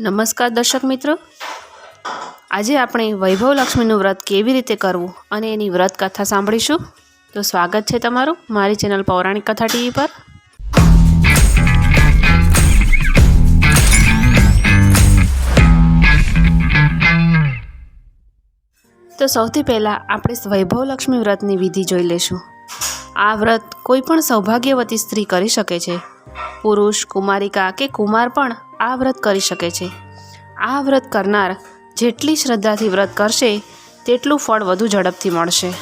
નમસ્કાર દર્શક મિત્રો. આજે આપણે વૈભવ લક્ષ્મીનું વ્રત કેવી રીતે કરવું અને એની વ્રત કથા સાંભળીશું. તો સ્વાગત છે તમારું મારી ચેનલ પૌરાણિક કથા ટીવી પર. તો સૌથી પહેલાં આપણે વૈભવ લક્ષ્મી વ્રતની વિધિ જોઈ લેશું આ વ્રત કોઈ પણ સૌભાગ્યવતી સ્ત્રી કરી શકે છે. પુરુષ, કુમારિકા કે કુમાર પણ આ વ્રત કરી શકે છે. આ વ્રત કરનાર જેટલી શ્રદ્ધાથી વ્રત કરશે, તેટલું ફળ વધુ ઝડપથી મળશે.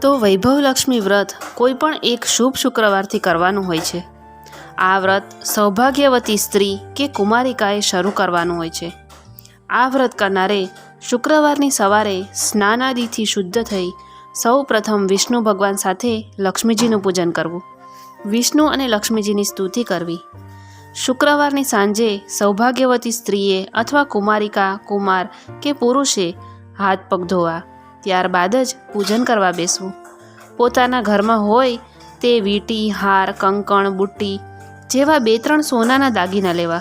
તો વૈભવલક્ષ્મી વ્રત કોઈ પણ એક શુભ શુક્રવારથી કરવાનું હોય છે. આ વ્રત સૌભાગ્યવતી સ્ત્રી કે કુમારિકાએ શરૂ કરવાનું હોય છે. આ વ્રત કરનારે શુક્રવારની સવારે સ્નાનાદિથી શુદ્ધ થઈ સૌ પ્રથમ વિષ્ણુ ભગવાન સાથે લક્ષ્મીજીનું પૂજન કરવું. વિષ્ણુ અને લક્ષ્મીજીની સ્તુતિ કરવી. શુક્રવારની સાંજે સૌભાગ્યવતી સ્ત્રીએ અથવા કુમારિકા, કુમાર કે પુરુષે હાથ પગ ધોવા ત્યારબાદ જ પૂજન કરવા બેસવું. પોતાના ઘરમાં હોય તે વીંટી, હાર, કંકણ, બુટ્ટી જેવા બે ત્રણ સોનાના દાગીના લેવા.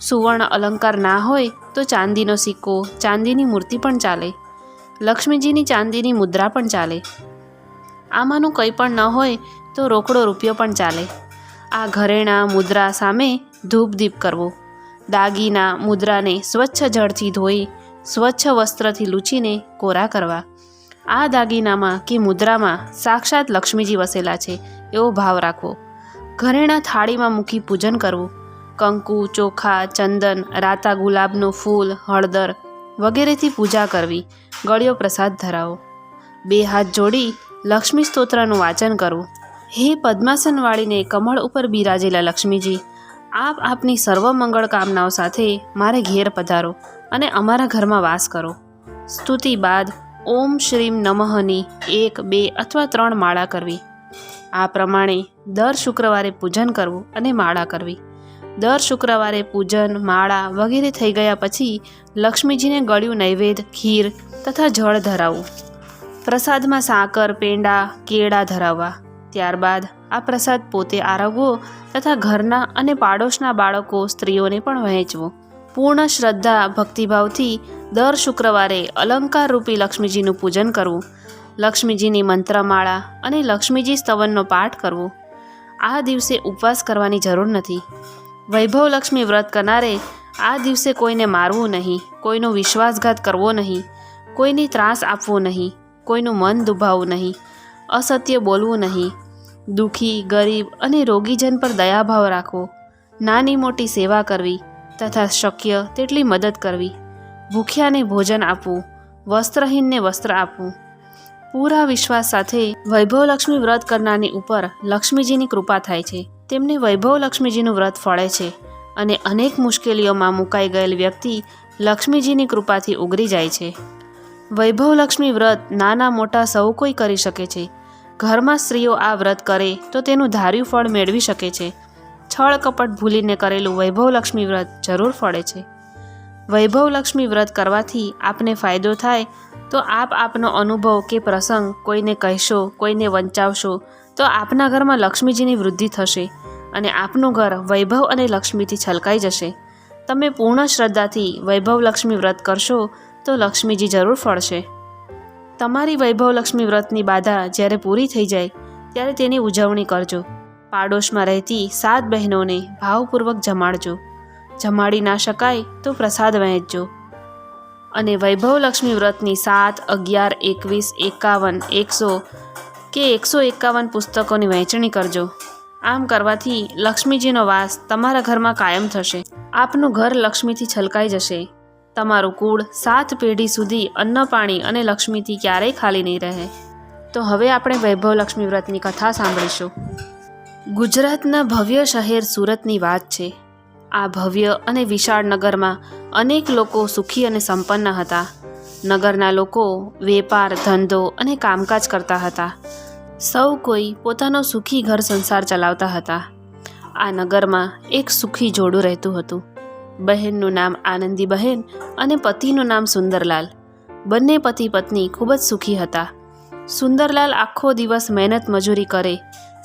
સુવર્ણ અલંકાર ના હોય તો ચાંદીનો સિક્કો, ચાંદીની મૂર્તિ પણ ચાલે. લક્ષ્મીજીની ચાંદીની મુદ્રા પણ ચાલે. આમાંનું કંઈ પણ ન હોય તો રોકડો રૂપિયો પણ ચાલે. આ ઘરેણાં, મુદ્રા સામે ધૂપ દીપ કરવો. દાગીના, મુદ્રાને સ્વચ્છ જળથી ધોઈ, સ્વચ્છ વસ્ત્રથી લૂછીને કોરા કરવા. આ દાગીનામાં કે મુદ્રામાં સાક્ષાત લક્ષ્મીજી વસેલા છે, એવો ભાવ રાખવો. ઘરેણાં થાળીમાં મૂકી પૂજન કરવું. કંકુ, ચોખા, ચંદન, રાતા ગુલાબનું ફૂલ, હળદર વગેરેથી પૂજા કરવી. ગળ્યો પ્રસાદ ધરાવો. બે હાથ જોડી લક્ષ્મી સ્તોત્રનું વાંચન કરવું. હે પદ્માસન વાળીને કમળ ઉપર બિરાજેલા લક્ષ્મીજી આપ આપની સર્વ મંગળ કામનાઓ સાથે મારે ઘેર પધારો અને અમારા ઘરમાં વાસ કરો. સ્તુતિ બાદ ઓમ શ્રીમ નમઃની એક, બે અથવા ત્રણ માળા કરવી. આ પ્રમાણે દર શુક્રવારે પૂજન કરવું અને માળા કરવી. દર શુક્રવારે પૂજન, માળા વગેરે થઈ ગયા પછી લક્ષ્મીજીને ગળ્યું નૈવેદ્ય, ખીર તથા જળ ધરાવવું પ્રસાદમાં સાકર, પેંડા, કેળા ધરાવવા. ત્યારબાદ આ પ્રસાદ પોતે આરવવો તથા ઘરના અને પાડોશના બાળકો સ્ત્રીઓને પણ વહેંચવો. પૂર્ણ શ્રદ્ધા, ભક્તિભાવથી દર શુક્રવારે અલંકાર રૂપી લક્ષ્મીજીનું પૂજન કરવું, લક્ષ્મીજીની મંત્રમાળા અને લક્ષ્મીજી સ્તવનનો પાઠ કરવો. આ દિવસે ઉપવાસ કરવાની જરૂર નથી. વૈભવ લક્ષ્મી વ્રત કરનારે આ દિવસે કોઈને મારવું નહીં, કોઈનો વિશ્વાસઘાત કરવો નહીં, કોઈની ત્રાસ આપવો નહીં, કોઈનું મન દુભાવવું નહીં. અસત્ય બોલવું નહીં. દુઃખી, ગરીબ અને રોગીજન પર દયાભાવ રાખવો. નાની મોટી સેવા કરવી તથા શક્ય તેટલી મદદ કરવી. ભૂખ્યાને ભોજન આપવું, વસ્ત્રહીનને વસ્ત્ર આપવું. પૂરા વિશ્વાસ સાથે વૈભવ લક્ષ્મી વ્રત કરનારની ઉપર લક્ષ્મીજીની કૃપા થાય છે. તેમને વૈભવલક્ષ્મીજીનું વ્રત ફળે છે અને અનેક મુશ્કેલીઓમાં મુકાઈ ગયેલ વ્યક્તિ લક્ષ્મીજીની કૃપાથી ઉગરી જાય છે. વૈભવ લક્ષ્મી વ્રત નાના મોટા સૌ કોઈ કરી શકે છે. ઘરમાં સ્ત્રીઓ આ વ્રત કરે તો તેનું ધાર્યું ફળ મેળવી શકે છે. છળ કપટ ભૂલીને કરેલું વૈભવલક્ષ્મી વ્રત જરૂર ફળે છે. વૈભવલક્ષ્મી વ્રત કરવાથી આપને ફાયદો થાય તો આપ આપનો અનુભવ કે પ્રસંગ કોઈને કહેશો, કોઈને વંચાવશો તો આપના ઘરમાં લક્ષ્મીજીની વૃદ્ધિ થશે અને આપનું ઘર વૈભવ અને લક્ષ્મીથી છલકાઈ જશે. તમે પૂર્ણ શ્રદ્ધાથી વૈભવલક્ષ્મી વ્રત કરશો તો લક્ષ્મીજી જરૂર ફળશે. તમારી વૈભવલક્ષ્મી વ્રતની બાધા જ્યારે પૂરી થઈ જાય, ત્યારે તેની ઉજવણી કરજો. પાડોશમાં રહેતી સાત બહેનોને ભાવપૂર્વક જમાડજો. જમાડી ના શકાય તો પ્રસાદ વહેંચજો. અને વૈભવલક્ષ્મી વ્રતની સાત, અગિયાર, એકવીસ, એકાવન, એકસો કે એકસો એકાવન પુસ્તકોની વહેંચણી કરજો. આમ કરવાથી લક્ષ્મીજીનો વાસ તમારા ઘરમાં કાયમ થશે. આપનું ઘર લક્ષ્મીથી છલકાઈ જશે. તમારું કુળ સાત પેઢી સુધી અન્ન, પાણી અને લક્ષ્મીથી ક્યારેય ખાલી નહીં રહે. તો હવે આપણે વૈભવ લક્ષ્મી વ્રતની કથા સાંભળીશું. ગુજરાતના ભવ્ય શહેર સુરતની વાત છે. આ ભવ્ય અને વિશાળ નગરમાં અનેક લોકો સુખી અને સંપન્ન હતા. નગરના લોકો વેપાર, ધંધો અને કામકાજ કરતા હતા. સૌ કોઈ પોતાનો સુખી ઘર સંસાર ચલાવતા હતા. આ નગરમાં એક સુખી જોડું રહેતું હતું. બહેનનું નામ આનંદી બહેન અને પતિનું નામ સુંદરલાલ. બંને પતિ પત્ની ખૂબ જ સુખી હતા. સુંદરલાલ આખો દિવસ મહેનત મજૂરી કરે,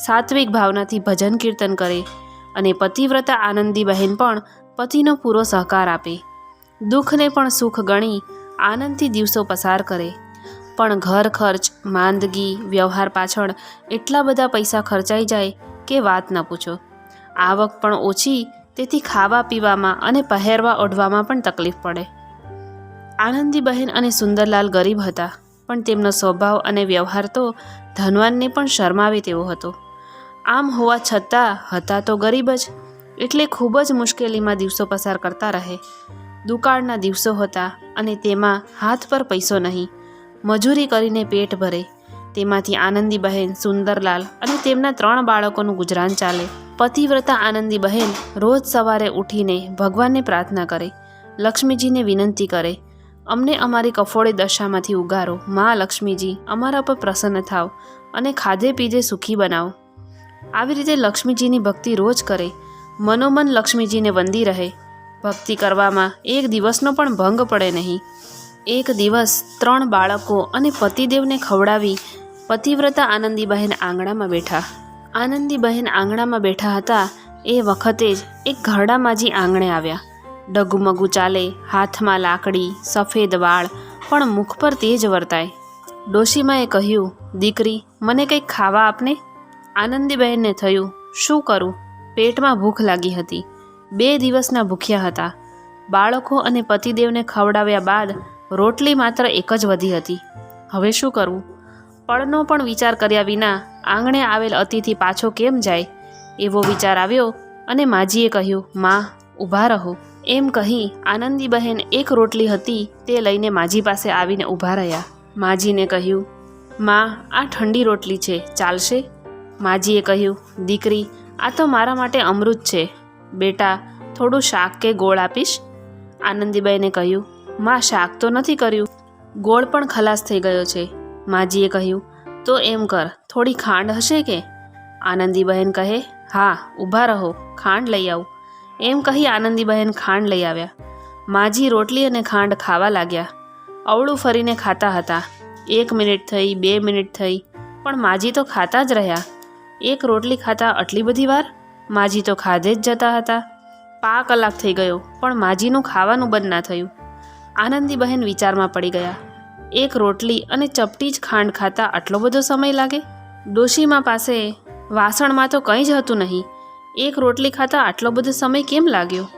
સાત્વિક ભાવનાથી ભજન કીર્તન કરે અને પતિવ્રતા આનંદી બહેન પણ પતિનો પૂરો સહકાર આપે. દુઃખને પણ સુખ ગણી આનંદથી દિવસો પસાર કરે. પણ ઘર ખર્ચ, માંદગી, વ્યવહાર પાછળ એટલા બધા પૈસા ખર્ચાઈ જાય કે વાત ન પૂછો. આવક પણ ઓછી તેથી ખાવા પીવામાં અને પહેરવા ઓઢવામાં પણ તકલીફ પડે. આનંદીબહેન અને સુંદરલાલ ગરીબ હતા, પણ તેમનો સ્વભાવ અને વ્યવહાર તો ધનવાનને પણ શરમાવે તેવો હતો. આમ હોવા છતાં હતા તો ગરીબ જ, એટલે ખૂબ જ મુશ્કેલીમાં દિવસો પસાર કરતા રહે. દુકાળના દિવસો હતા અને તેમાં હાથ પર પૈસો નહીં. મજૂરી કરીને પેટ ભરે. તેમાંથી આનંદીબહેન, સુંદરલાલ અને તેમના ત્રણ બાળકોનું ગુજરાન ચાલે. પતિવ્રતા આનંદી બહેન રોજ સવારે ઉઠીને ભગવાનને પ્રાર્થના કરે, લક્ષ્મીજીને વિનંતી કરે, અમને અમારી કફોડી દશામાંથી ઉગારો, મા લક્ષ્મીજી, અમારા પર પ્રસન્ન થાવ અને ખાધે પીધે સુખી બનાવો. આવી રીતે લક્ષ્મીજીની ભક્તિ રોજ કરે, મનોમન લક્ષ્મીજીને વંદી રહે. ભક્તિ કરવામાં એક દિવસનો પણ ભંગ પડે નહીં. એક દિવસ ત્રણ બાળકો અને પતિદેવને ખવડાવી પતિવ્રતા આનંદીબહેન આંગણામાં બેઠા. આનંદીબહેન આંગણામાં બેઠા હતા. એ વખતે જ એક ઘરડામાજી આંગણે આવ્યા. ડગુમગુ ચાલે, હાથમાં લાકડી, સફેદ વાળ, પણ મુખ પર તેજ વર્તાય. ડોશીમાએ કહ્યું, દીકરી, મને કંઈક ખાવા આપને? આનંદીબહેનને થયું, શું કરું? પેટમાં ભૂખ લાગી હતી. બે દિવસના ભૂખ્યા હતા. બાળકો અને પતિદેવને ખવડાવ્યા બાદ રોટલી માત્ર એક જ વધી હતી. હવે શું કરવું પળનો પણ વિચાર કર્યા વિના આંગણે આવેલ અતિથિ પાછો કેમ જાય? એવો વિચાર આવ્યો અને માજીએ કહ્યું, માં, ઊભા રહો. એમ કહી આનંદીબહેન એક રોટલી હતી તે લઈને માજી પાસે આવીને ઊભા રહ્યા. માજીને કહ્યું, માં, આ ઠંડી રોટલી છે, ચાલશે? માજીએ કહ્યું, દીકરી, આ તો મારા માટે અમૃત છે. બેટા, થોડું શાક કે ગોળ આપીશ? આનંદીબાઈને કહ્યું, માં, શાક તો નથી કર્યું. ગોળ પણ ખલાસ થઈ ગયો છે. માજીએ કહ્યું તો એમ કર, થોડી ખાંડ હશે કે? આનંદીબહેન કહે, હા, ઊભા રહો, ખાંડ લઈ આવું. એમ કહી આનંદીબહેન ખાંડ લઈ આવ્યા. માજી રોટલી અને ખાંડ ખાવા લાગ્યા. અવળું ફરીને ખાતા હતા. એક મિનિટ થઈ, બે મિનિટ થઈ, પણ માજી તો ખાતા જ રહ્યા. એક રોટલી ખાતા આટલી બધી વાર? માજી તો ખાધે જ જતા હતા. પા કલાક થઈ ગયો, પણ માજીનું ખાવાનું બંધ ના થયું. આનંદીબહેન વિચારમાં પડી ગયા. એક રોટલી અને ચપટી જ ખાંડ ખાતા આટલો બધો સમય લાગે? ડોશીમા પાસે વાસણમાં તો કંઈ જ હતું નહીં. એક રોટલી ખાતા આટલો બધો સમય કેમ લાગ્યો?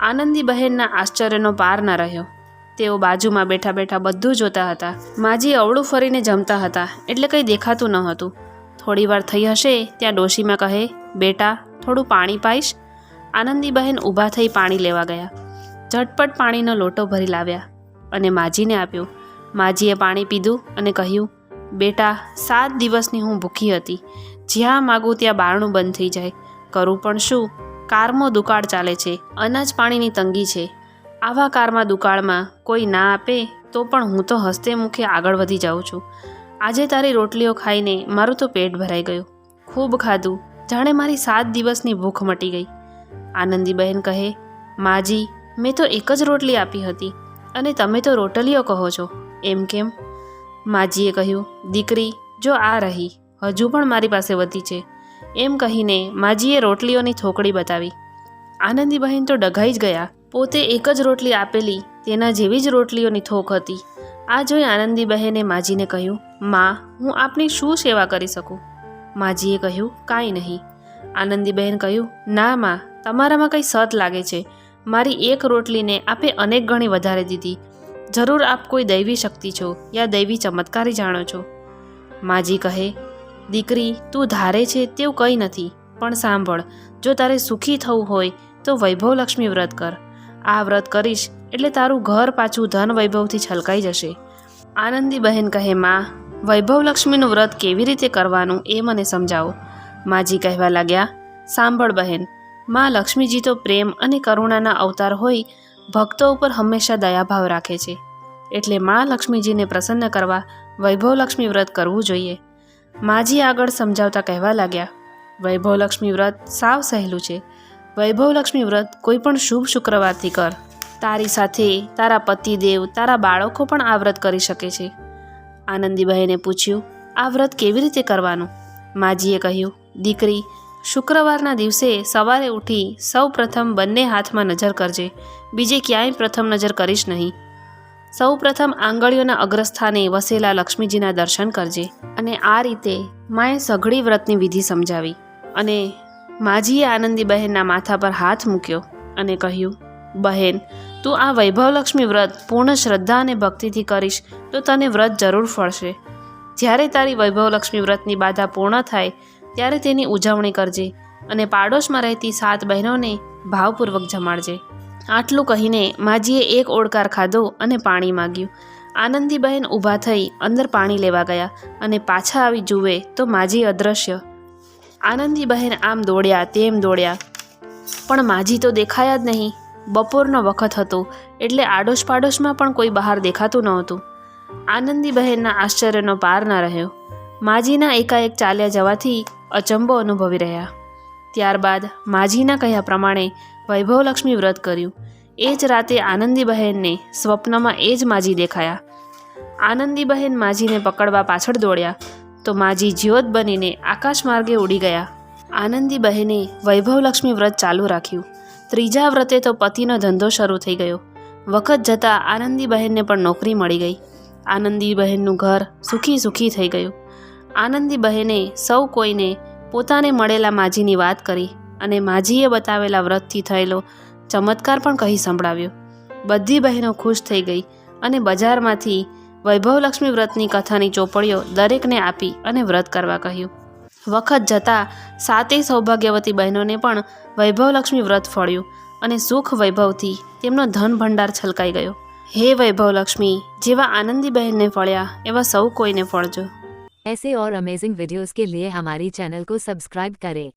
આનંદીબહેનના આશ્ચર્યનો પાર ન રહ્યો. તેઓ બાજુમાં બેઠા બેઠા બધું જોતા હતા. માજી અવળું ફરીને જમતા હતા, એટલે કંઈ દેખાતું ન હતું. થોડી વાર થઈ હશે ત્યાં ડોશીમાં કહે, બેટા, થોડું પાણી પાઈશ? આનંદીબહેન ઊભા થઈ પાણી લેવા ગયા. ઝટપટ પાણીનો લોટો ભરી લાવ્યા અને માજીને આપ્યો માજીએ પાણી પીધું અને કહ્યું, બેટા, સાત દિવસની હું ભૂખી હતી. જ્યાં માગું ત્યાં બારણું બંધ થઈ જાય. કરું પણ શું? કારમો દુકાળ ચાલે છે. અનાજ પાણીની તંગી છે. આવા કારમાં દુકાળમાં કોઈ ના આપે તો પણ હું તો હસ્તે મુખે આગળ વધી જાઉં છું. આજે તારી રોટલીઓ ખાઈને મારું તો પેટ ભરાઈ ગયું. ખૂબ ખાધું. જાણે મારી સાત દિવસની ભૂખ મટી ગઈ. આનંદીબહેન કહે, માજી, મેં તો એક જ રોટલી આપી હતી. અને તમે તો રોટલીઓ કહો છો. એમ કેમ? માજીએ કહ્યું, દીકરી, જો આ રહી, હજુ પણ મારી પાસે વધી છે. એમ કહીને માજીએ રોટલીઓની થોકડી બતાવી. આનંદીબહેન તો ડઘાઈ જ ગયા. પોતે એક જ રોટલી આપેલી, તેના જેવી જ રોટલીઓની થોક હતી. આ જોઈ આનંદીબહેને માજીને કહ્યું, માં, હું આપની શું સેવા કરી શકું? માજીએ કહ્યું, કાંઈ નહીં. આનંદીબહેન કહ્યું, ના, માં, તમારામાં કંઈ સત લાગે છે. મારી એક રોટલીને આપે અનેક ગણી વધારે દીધી. જરૂર આપ કોઈ દૈવી શક્તિ છો યા દૈવી ચમત્કારી જાણો છો. માજી કહે, દીકરી, તું ધારે છે તેવું કંઈ નથી, પણ સાંભળ, જો તારે સુખી થવું હોય, તો વૈભવલક્ષ્મી વ્રત કર. આ વ્રત કરીશ એટલે તારું ઘર પાછું ધન વૈભવથી છલકાઈ જશે. આનંદી બહેન કહે, માં વૈભવલક્ષ્મીનું વ્રત કેવી રીતે કરવાનું એ મને સમજાવો. માજી કહેવા લાગ્યા, સાંભળ બહેન, માં લક્ષ્મીજી તો પ્રેમ અને કરુણાના અવતાર હોય ભક્તો ઉપર હંમેશા દયાભાવ રાખે છે. એટલે મા લક્ષ્મીજીને પ્રસન્ન કરવા વૈભવલક્ષ્મી વ્રત કરવું જોઈએ. માજી આગળ સમજાવતા કહેવા લાગ્યા, વૈભવલક્ષ્મી વ્રત સાવ સહેલું છે. વૈભવલક્ષ્મી વ્રત કોઈ પણ શુભ શુક્રવારથી કર. તારી સાથે તારા પતિદેવ, તારા બાળકો પણ આ વ્રત કરી શકે છે. આનંદીબહેને પૂછ્યું, આ વ્રત કેવી રીતે કરવાનું? માજીએ કહ્યું, દીકરી શુક્રવારના દિવસે સવારે ઉઠી સૌ પ્રથમ બંને હાથમાં નજર કરજે. બીજે ક્યાંય પ્રથમ નજર કરીશ નહીં. સૌ પ્રથમ આંગળીઓના અગ્રસ્થાને વસેલા લક્ષ્મીજીના દર્શન કરજે અને આ રીતે માએ સઘળી વ્રતની વિધિ સમજાવી અને માજીએ આનંદી બહેનના માથા પર હાથ મૂક્યો અને કહ્યું, બહેન, તું આ વૈભવલક્ષ્મી વ્રત પૂર્ણ શ્રદ્ધા અને ભક્તિથી કરીશ તો તને વ્રત જરૂર ફળશે. જ્યારે તારી વૈભવલક્ષ્મી વ્રતની બાધા પૂર્ણ થાય ત્યારે તેની ઉજવણી કરજે અને પાડોશમાં રહેતી સાત બહેનોને ભાવપૂર્વક જમાડજે. આટલું કહીને માજીએ એક ઓડકાર ખાધો અને પાણી માગ્યું. આનંદીબહેન ઊભા થઈ અંદર પાણી લેવા ગયા અને પાછા આવી જુએ તો માજી અદૃશ્ય આનંદીબહેન આમ દોડ્યા તેમ દોડ્યા. પણ માજી તો દેખાયા જ નહીં. બપોરનો વખત હતો એટલે આડોશ પાડોશમાં પણ કોઈ બહાર દેખાતું નહોતું. આનંદીબહેનના આશ્ચર્યનો પાર ન રહ્યો. માજીના એકાએક ચાલ્યા જવાથી અચંબો અનુભવી રહ્યા. ત્યારબાદ માજીના કહ્યા પ્રમાણે વૈભવલક્ષ્મી વ્રત કર્યું. એ જ રાતે આનંદીબહેનને સ્વપ્નમાં એ જ માજી દેખાયા. આનંદીબહેન માજીને પકડવા પાછળ દોડ્યા તો માજી જ્યોત બનીને આકાશ માર્ગે ઉડી ગયા. આનંદીબહેને વૈભવલક્ષ્મી વ્રત ચાલુ રાખ્યું. ત્રીજા વ્રતે તો પતિનો ધંધો શરૂ થઈ ગયો. વખત જતાં આનંદીબહેનને પણ નોકરી મળી ગઈ. આનંદીબહેનનું ઘર સુખી સુખી થઈ ગયું. આનંદી બહેને સૌ કોઈને પોતાને મળેલા માજીની વાત કરી અને માજીએ બતાવેલા વ્રતથી થયેલો ચમત્કાર પણ કહી સંભળાવ્યો. બધી બહેનો ખુશ થઈ ગઈ અને બજારમાંથી વૈભવલક્ષ્મી વ્રતની કથાની ચોપડીઓ દરેકને આપી અને વ્રત કરવા કહ્યું. વખત જતાં સાતેય સૌભાગ્યવતી બહેનોને પણ વૈભવલક્ષ્મી વ્રત ફળ્યું અને સુખ વૈભવથી તેમનો ધન ભંડાર છલકાઈ ગયો. હે વૈભવલક્ષ્મી, જેવા આનંદી બહેનને ફળ્યા એવા સૌ કોઈને ફળજો. ऐसे और अमेजिंग वीडियोस के लिए हमारी चैनल को सब्सक्राइब करें